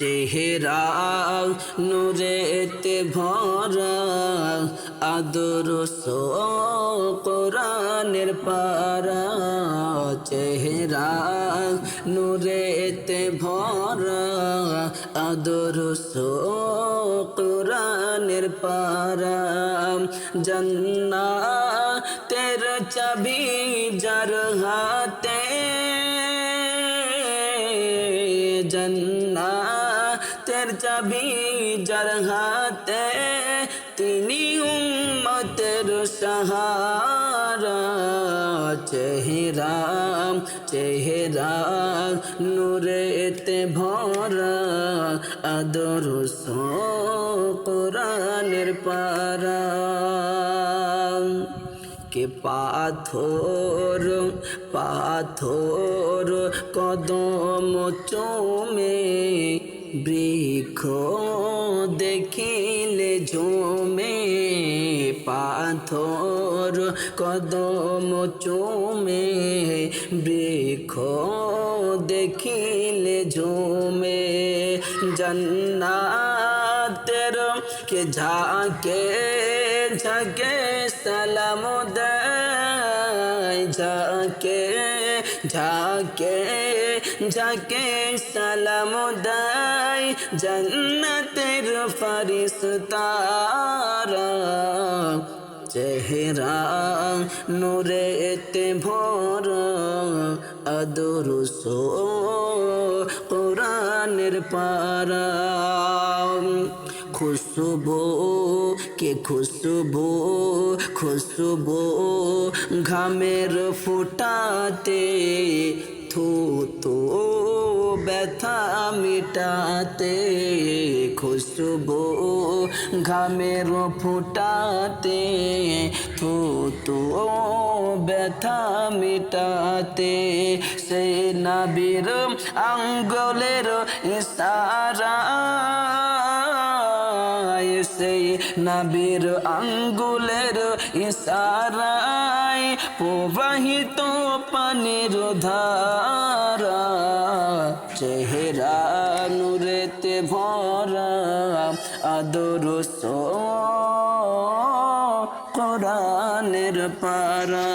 চেহারা নুরেতে ভরা আদর কোরআনের পারা। চেহারা নুরেতে ভরা আদর কোরআনের পারা। জন্না তের চাবি যার হাতে জন্না তের চাবি যার হাতে তিনি উম্মতের সাহারা। চেহারা চেহারা নূরেতে ভরা আদর কোরআনের পারা। কে পাথর পাথর কদম চোমে, বৃক্ষ দেখিলে ঝোমে, পাথর কদম চোমে, বৃক্ষ দেখিলে ঝোমে। জন্নাতের কে ঝাঁকে ঝাঁকে সালাম দেয় ঝাঁকে ঝাঁকে ঝাঁকে সালাম দেয় জন্নতের ফরিস্তারা চেহারা নূরেতে ভরা আদরুস কোরআনের পারা। খুশবু, কে খুশবু? খুশবু ঘামের ফুটাতে থু তো ব্যথা মিটাতে খুশবু ঘামের ফুটাতে থু তো ব্যথা মিটাতে সে নাবির আঙ্গলের ইশারা। নাবির আঙ্গুলের ইশারায় প্রবাহিত পানির ধারা চেহারা নুরেতে ভরা আদর কোরআনের পারা।